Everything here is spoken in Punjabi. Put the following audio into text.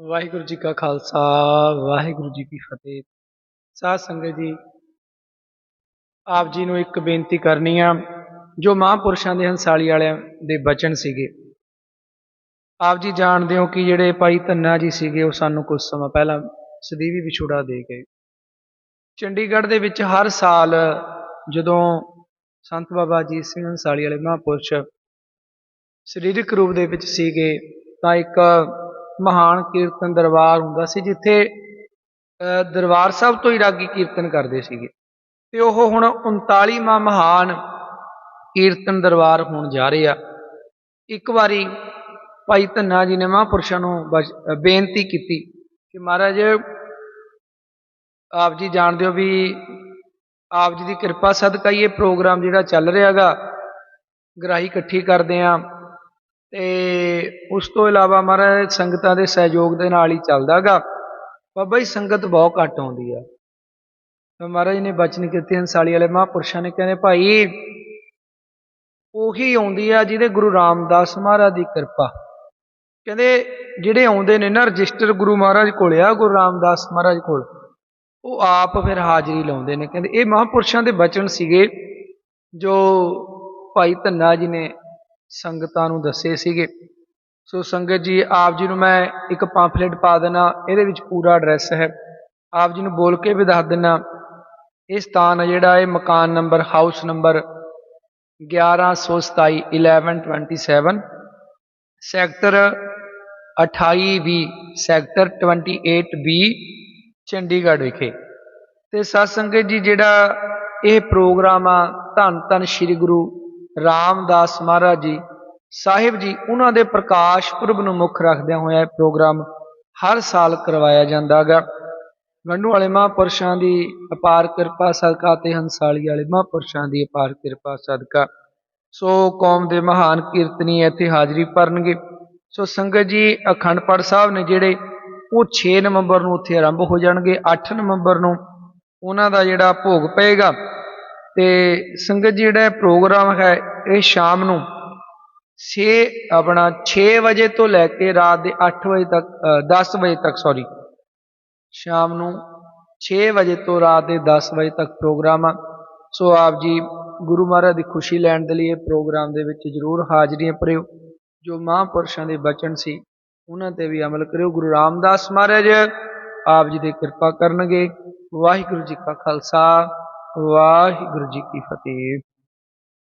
ਵਾਹਿਗੁਰੂ ਜੀ ਕਾ ਖਾਲਸਾ, ਵਾਹਿਗੁਰੂ ਜੀ ਕੀ ਫਤਿਹ। ਸਾਧ ਸੰਗਤ ਜੀ, ਆਪ ਜੀ ਨੂੰ ਇੱਕ ਬੇਨਤੀ ਕਰਨੀ ਆ, ਜੋ ਮਹਾਂਪੁਰਸ਼ਾਂ ਦੇ ਹੰਸਾਲੀ ਵਾਲਿਆਂ ਦੇ ਬਚਨ ਸੀਗੇ। ਆਪ ਜੀ ਜਾਣਦੇ ਹੋ ਕਿ ਜਿਹੜੇ ਭਾਈ ਧੰਨਾ ਜੀ ਸੀਗੇ, ਉਹ ਸਾਨੂੰ ਕੁਝ ਸਮਾਂ ਪਹਿਲਾਂ ਸਦੀਵੀ ਵਿਛੋੜਾ ਦੇ ਗਏ। ਚੰਡੀਗੜ੍ਹ ਦੇ ਵਿੱਚ ਹਰ ਸਾਲ ਜਦੋਂ ਸੰਤ ਬਾਬਾ ਅਜੀਤ ਸਿੰਘ ਹੰਸਾਲੀ ਵਾਲੇ ਮਹਾਂਪੁਰਸ਼ ਸਰੀਰਕ ਰੂਪ ਦੇ ਵਿੱਚ ਸੀਗੇ, ਤਾਂ ਇੱਕ ਮਹਾਨ ਕੀਰਤਨ ਦਰਬਾਰ ਹੁੰਦਾ ਸੀ, ਜਿੱਥੇ ਦਰਬਾਰ ਸਾਹਿਬ ਤੋਂ ਹੀ ਰਾਗੀ ਕੀਰਤਨ ਕਰਦੇ ਸੀਗੇ। ਤੇ ਉਹ ਹੁਣ 39ਵਾਂ ਮਹਾਨ ਕੀਰਤਨ ਦਰਬਾਰ ਹੋਣ ਜਾ ਰਿਹਾ ਇੱਕ ਵਾਰੀ ਭਾਈ ਧੰਨਾ ਜੀ ਨੇ ਮਹਾਂਪੁਰਸ਼ਾਂ ਨੂੰ ਬੇਨਤੀ ਕੀਤੀ ਕਿ ਮਹਾਰਾਜ, ਆਪ ਜੀ ਜਾਣਦੇ ਹੋ ਵੀ ਆਪ ਜੀ ਦੀ ਕਿਰਪਾ ਸਦਕਾ ਹੀ ਇਹ ਪ੍ਰੋਗਰਾਮ ਜਿਹੜਾ ਚੱਲ ਰਿਹਾਗਾ ਗ੍ਰਾਹੀ ਇਕੱਠੀ ਕਰਦੇ ਆ। ਤੇ ਉਸ ਤੋਂ ਇਲਾਵਾ ਮਹਾਰਾਜ ਸੰਗਤਾਂ ਦੇ ਸਹਿਯੋਗ ਦੇ ਨਾਲ ਹੀ ਚੱਲਦਾਗਾ। ਬਾਬਾ ਜੀ, ਸੰਗਤ ਬਹੁਤ ਘੱਟ ਆਉਂਦੀ ਆ। ਤਾਂ ਮਹਾਰਾਜ ਨੇ ਬਚਨ ਕੀਤੇ ਹੰਸਾਲੀ ਵਾਲੇ ਮਹਾਂਪੁਰਸ਼ਾਂ ਨੇ ਕਹਿੰਦੇ, ਭਾਈ, ਉਹੀ ਆਉਂਦੀ ਆ ਜਿਹਦੇ ਗੁਰੂ ਰਾਮਦਾਸ ਮਹਾਰਾਜ ਦੀ ਕਿਰਪਾ। ਕਹਿੰਦੇ, ਜਿਹੜੇ ਆਉਂਦੇ ਨੇ ਨਾ ਰਜਿਸਟਰ ਗੁਰੂ ਮਹਾਰਾਜ ਕੋਲ ਆ, ਗੁਰੂ ਰਾਮਦਾਸ ਮਹਾਰਾਜ ਕੋਲ, ਉਹ ਆਪ ਫਿਰ ਹਾਜ਼ਰੀ ਲਾਉਂਦੇ ਨੇ। ਕਹਿੰਦੇ, ਇਹ ਮਹਾਂਪੁਰਸ਼ਾਂ ਦੇ ਬਚਨ ਸੀਗੇ, ਜੋ ਭਾਈ ਧੰਨਾ ਜੀ ਨੇ ਸੰਗਤਾਂ ਨੂੰ ਦੱਸੇ ਸੀਗੇ। ਸੋ ਸੰਗਤ ਜੀ, ਆਪ ਜੀ ਨੂੰ ਮੈਂ ਇੱਕ ਪੰਫਲੇਟ ਪਾ ਦੇਣਾ ਇਹਦੇ ਵਿੱਚ ਪੂਰਾ ਐਡਰੈਸ ਹੈ। ਆਪ ਜੀ ਨੂੰ ਬੋਲ ਕੇ ਵੀ ਦੱਸ ਦਿੰਨਾ, ਇਹ ਸਥਾਨ ਹੈ ਜਿਹੜਾ ਇਹ ਮਕਾਨ number house number 1127 1127 sector 28 B sector 28 B Chandigarh ਵਿਖੇ। ਤੇ ਸਤ ਸੰਗਤ ਜੀ, ਜਿਹੜਾ ਇਹ ਪ੍ਰੋਗਰਾਮ ਆ ਧੰਨ ਧੰਨ ਸ੍ਰੀ ਗੁਰੂ ਰਾਮਦਾਸ ਮਹਾਰਾਜ ਜੀ, ਸਾਹਿਬ ਜੀ, ਉਹਨਾਂ ਦੇ ਪ੍ਰਕਾਸ਼ ਪੁਰਬ ਨੂੰ ਮੁੱਖ ਰੱਖਦਿਆਂ ਹੋਇਆ ਇਹ ਪ੍ਰੋਗਰਾਮ ਹਰ ਸਾਲ ਕਰਵਾਇਆ ਜਾਂਦਾ ਜਾਂਦਾਗਾ ਗੰਢੂ ਵਾਲੇ ਮਹਾਂਪੁਰਸ਼ਾਂ ਦੀ ਅਪਾਰ ਕਿਰਪਾ ਸਦਕਾ ਤੇ ਹੰਸਾਲੀ ਵਾਲੇ ਮਹਾਂਪੁਰਸ਼ਾਂ ਦੀ ਅਪਾਰ ਕਿਰਪਾ ਸਦਕਾ। ਸੋ ਕੌਮ ਦੇ ਮਹਾਨ ਕੀਰਤਨੀ ਇੱਥੇ ਹਾਜ਼ਰੀ ਭਰਨਗੇ। ਸੋ ਸੰਗਤ ਜੀ, ਅਖੰਡ ਪਾਠ ਸਾਹਿਬ ਨੇ ਜਿਹੜੇ ਉਹ 6 ਨਵੰਬਰ ਨੂੰ ਉੱਥੇ ਆਰੰਭ ਹੋ ਜਾਣਗੇ 8 ਨਵੰਬਰ ਨੂੰ ਉਹਨਾਂ ਦਾ ਜਿਹੜਾ ਭੋਗ ਪਏਗਾ ਤੇ ਸੰਗਤ ਜੀ ਜਿਹੜਾ ਪ੍ਰੋਗਰਾਮ ਹੈ ਇਹ ਸ਼ਾਮ ਨੂੰ 6 ਆਪਣਾ 6 ਵਜੇ ਤੋਂ ਲੈ ਕੇ ਰਾਤ ਦੇ 8 ਵਜੇ ਤੱਕ ਅ, 10 ਵਜੇ ਤੱਕ ਸੌਰੀ ਸ਼ਾਮ ਨੂੰ 6 ਵਜੇ ਤੋਂ ਰਾਤ ਦੇ 10 ਵਜੇ ਤੱਕ ਪ੍ਰੋਗਰਾਮ ਆ। ਸੋ ਆਪ ਜੀ ਗੁਰੂ ਮਹਾਰਾਜ ਦੀ ਖੁਸ਼ੀ ਲੈਣ ਦੇ ਲਈ ਇਹ ਪ੍ਰੋਗਰਾਮ ਦੇ ਵਿੱਚ ਜ਼ਰੂਰ ਹਾਜ਼ਰੀਆਂ ਭਰਿਓ। ਜੋ ਮਹਾਂਪੁਰਸ਼ਾਂ ਦੇ ਬਚਨ ਸੀ ਉਹਨਾਂ ਤੇ ਵੀ ਅਮਲ ਕਰਿਓ। ਗੁਰੂ ਰਾਮਦਾਸ ਮਹਾਰਾਜ ਆਪ ਜੀ ਦੀ ਕਿਰਪਾ ਕਰਨਗੇ। ਵਾਹਿਗੁਰੂ ਜੀ ਕਾ ਖਾਲਸਾ। ਵਾਹਿਗੁਰੂ ਜੀ ਕੀ ਫਤਿਹ।